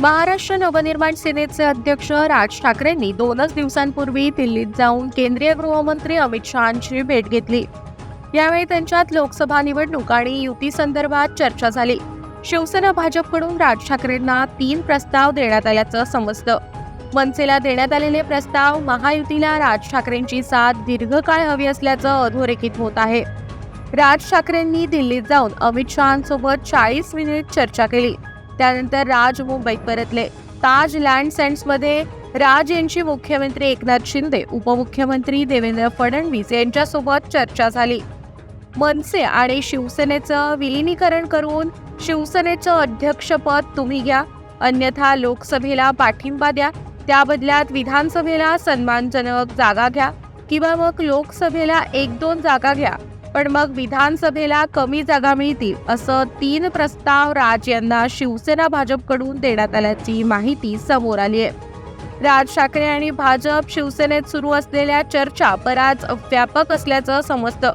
महाराष्ट्र नवनिर्माण सेनेचे अध्यक्ष राज ठाकरेंनी दोनच दिवसांपूर्वी दिल्लीत जाऊन केंद्रीय गृहमंत्री अमित शहांची भेट घेतली. यावेळी त्यांच्यात लोकसभा निवडणूक आणि युती संदर्भात चर्चा झाली. शिवसेना भाजपकडून राज ठाकरेंना तीन प्रस्ताव देण्यात आल्याचं समजतं. मनसेला देण्यात आलेले प्रस्ताव महायुतीला राज ठाकरेंची साथ दीर्घकाळ हवी असल्याचं अधोरेखित होत आहे. राज ठाकरेंनी दिल्लीत जाऊन अमित शहांसोबत चाळीस मिनिट चर्चा केली. त्यानंतर राज मुंबईत परतले. ताज लँड सँड्समध्ये राज यांची मुख्यमंत्री एकनाथ शिंदे उपमुख्यमंत्री देवेंद्र फडणवीस यांच्यासोबत चर्चा झाली. मनसे आणि शिवसेनेचं विलिनीकरण करून शिवसेनेचं अध्यक्षपद तुम्ही घ्या अन्यथा लोकसभेला पाठिंबा द्या त्या बदल्यात विधानसभेला सन्मानजनक जागा घ्या किंवा मग लोकसभेला एक दोन जागा घ्या. पण मग विधानसभेला कमी जागा मिळतील असं तीन प्रस्ताव राज यांना शिवसेना भाजपकडून देण्यात आल्याची माहिती समोर आली आहे. राज ठाकरे आणि भाजप शिवसेनेत सुरू असलेल्या चर्चा बराच व्यापक असल्याचं समजतं.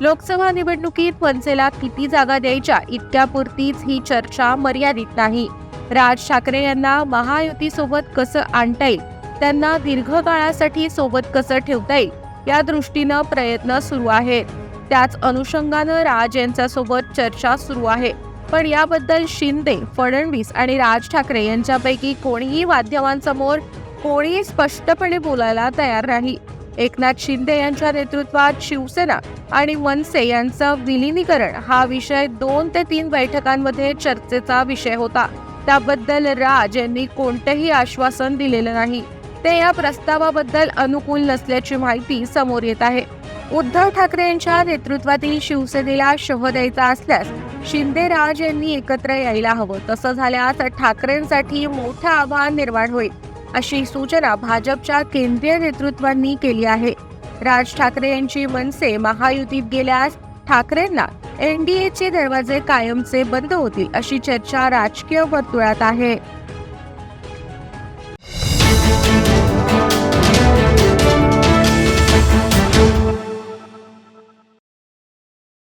लोकसभा निवडणुकीत मनसेला किती जागा द्यायच्या इतक्यापुरतीच ही चर्चा मर्यादित नाही. राज ठाकरे यांना महायुतीसोबत कसं आणता येईल? त्यांना दीर्घकाळासाठी सोबत कसं ठेवता येईल? या दृष्टीनं प्रयत्न सुरू आहेत. त्याच अनुषंगानं राज यांच्यासोबत चर्चा सुरू आहे. पण याबद्दल शिंदे फडणवीस आणि राज ठाकरे यांच्यापैकी कोणीही माध्यमांसमोर कोणीही स्पष्टपणे बोलायला तयार नाही. एकनाथ शिंदे यांच्या नेतृत्वात शिवसेना आणि मनसे यांचं विलिनीकरण हा विषय दोन ते तीन बैठकांमध्ये चर्चेचा विषय होता. त्याबद्दल राज यांनी कोणतेही आश्वासन दिलेलं नाही. ते या प्रस्तावाबद्दल अनुकूल नसल्याची माहिती समोर येत आहे. उद्धव ठाकरे यांच्या नेतृत्वातील शिवसेनेला शह द्यायचा असल्यास शिंदे राज यांनी एकत्र यायला हवं. तसं झाल्यास ठाकरेंसाठी मोठं आव्हान निर्माण होईल अशी सूचना भाजपच्या केंद्रीय नेतृत्वांनी केली आहे. राज ठाकरे यांची मनसे महायुतीत गेल्यास ठाकरेंना एनडीएचे दरवाजे कायमचे बंद होतील अशी चर्चा राजकीय वर्तुळात आहे.